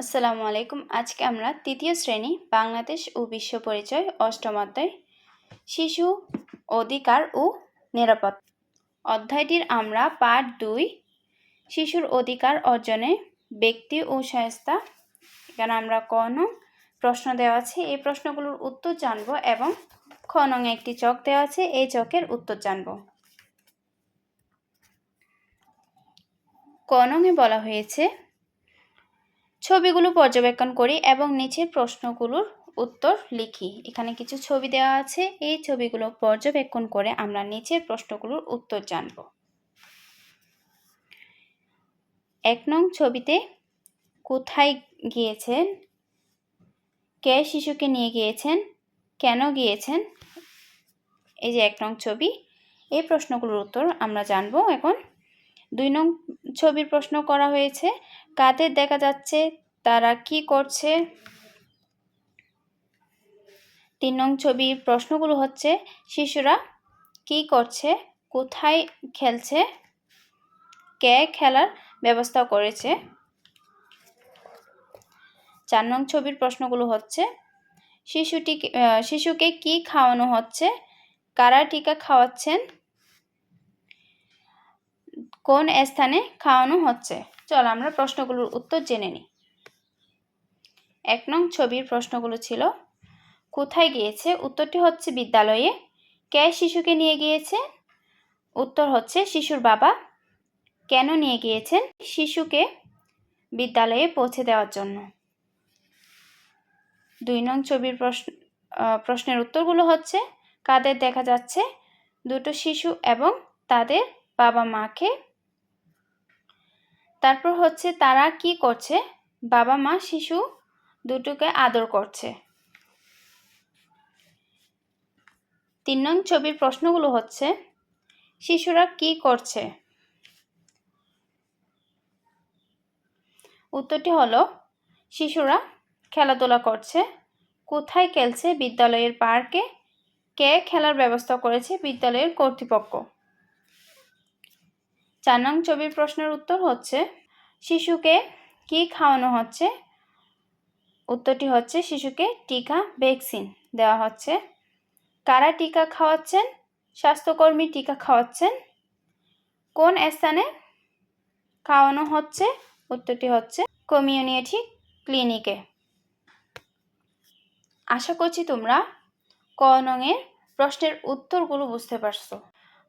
আসসালামু আলাইকুম। আজকে আমরা তৃতীয় শ্রেণি, বাংলাদেশ ও বিশ্ব পরিচয়, অষ্টম অধ্যায়, শিশু অধিকার ও নিরাপত্তা। অধ্যায়টির আমরা পাঠ দুই, শিশুর অধিকার অর্জনে ব্যক্তি ও সংস্থা, এখানে আমরা ক প্রশ্ন দেওয়া আছে। এই প্রশ্নগুলোর উত্তর জানব এবং খ নং একটি চক দেওয়া আছে। এই চকের উত্তর জানব। নংয়ে বলা হয়েছে ছবিগুলো পর্যবেক্ষণ করি এবং নিচের প্রশ্নগুলোর উত্তর লিখি। এখানে কিছু ছবি দেওয়া আছে। এই ছবিগুলো পর্যবেক্ষণ করে আমরা নিচের প্রশ্নগুলোর উত্তর জানব। এক নং ছবিতে কোথায় গিয়েছেন? কে শিশুকে নিয়ে গিয়েছেন? কেন গিয়েছেন? এই যে এক নং ছবি। এই প্রশ্নগুলোর উত্তর আমরা জানব এখন। দুই নং ছবির প্রশ্ন করা হয়েছে কাদের দেখা যাচ্ছে তারা কি করছে? তিন নং ছবির প্রশ্নগুলো হচ্ছে, শিশুরা কি করছে? কোথায় খেলছে? কে খেলার ব্যবস্থা করেছে? চার নং ছবির প্রশ্নগুলো হচ্ছে শিশুটি শিশুকে কি খাওয়ানো হচ্ছে? কারা টিকা খাওয়াচ্ছেন? কোন স্থানে খাওয়ানো হচ্ছে? চল, আমরা প্রশ্নগুলোর উত্তর জেনে নিই এক নং ছবির প্রশ্নগুলো ছিল, কোথায় গিয়েছে? উত্তরটি হচ্ছে বিদ্যালয়ে। কে শিশুকে নিয়ে গিয়েছে? উত্তর হচ্ছে শিশুর বাবা। কেন নিয়ে গিয়েছেন? শিশুকে বিদ্যালয়ে পৌঁছে দেওয়ার জন্য। দুই নং ছবির প্রশ্ন প্রশ্নের উত্তরগুলো হচ্ছে, কাদের দেখা যাচ্ছে? দুটো শিশু এবং তাদের বাবা মাকে। তারপর হচ্ছে তারা কি করছে? বাবা মা শিশু দুটোকে আদর করছে। তিন নং ছবির প্রশ্নগুলো হচ্ছে, শিশুরা কি করছে? উত্তরটি হলো, শিশুরা খেলাধুলা করছে, কোথায় খেলছে? বিদ্যালয়ের পার্কে। কে খেলার ব্যবস্থা করেছে? বিদ্যালয়ের কর্তৃপক্ষ। চার নং ছবির প্রশ্নের উত্তর হচ্ছে, শিশুকে কি খাওয়ানো হচ্ছে? উত্তরটি হচ্ছে, শিশুকে টিকা ভ্যাকসিন দেওয়া হচ্ছে। কারা টিকা খাওয়াচ্ছেন? স্বাস্থ্যকর্মী টিকা খাওয়াচ্ছেন। কোন স্থানে খাওয়ানো হচ্ছে? উত্তরটি হচ্ছে, কমিউনিটি ক্লিনিকে। আশা করছি তোমরা ক নংয়ের প্রশ্নের উত্তরগুলো বুঝতে পারছ।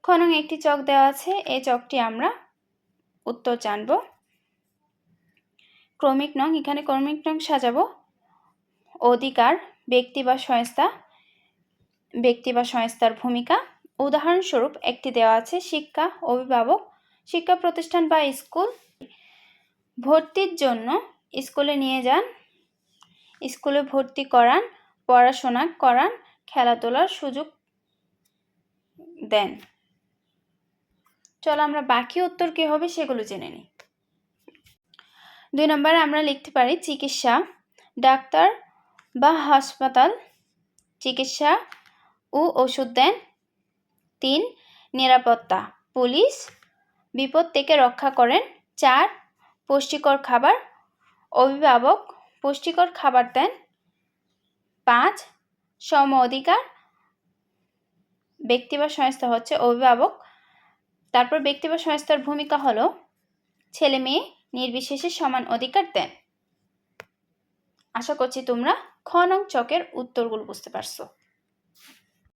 খ নং একটি চক দেওয়া আছে। এই চকটি আমরা উত্তর জানব। ক্রমিক নং, এখানে ক্রমিক নং সাজাবো। অধিকার, ব্যক্তি বা সংস্থা, ব্যক্তি বা সংস্থার ভূমিকা। উদাহরণস্বরূপ, একটি দেওয়া আছে শিক্ষা, অভিভাবক, শিক্ষা প্রতিষ্ঠান বা স্কুল। ভর্তির জন্য স্কুলে নিয়ে যান। স্কুলে ভর্তি করান, পড়াশোনা করান, খেলাধুলার সুযোগ দেন। চলো আমরা বাকি উত্তর কী হবে সেগুলো জেনে নিই। দুই নম্বরে আমরা লিখতে পারি চিকিৎসা, ডাক্তার বা হাসপাতাল, চিকিৎসা ও ওষুধ দেন। তিন, নিরাপত্তা, পুলিশ, বিপদ থেকে রক্ষা করেন। চার, পুষ্টিকর খাবার, অভিভাবক, পুষ্টিকর খাবার দেন। পাঁচ, সম অধিকার, ব্যক্তি বা সংস্থা হচ্ছে অভিভাবক। তারপর ব্যক্তি বা সংস্থার ভূমিকা হলো ছেলে মেয়ে নির্বিশেষে সমান অধিকার দেন। আশা করছি তোমরা খ নং চকের উত্তরগুলো বুঝতে পারছ।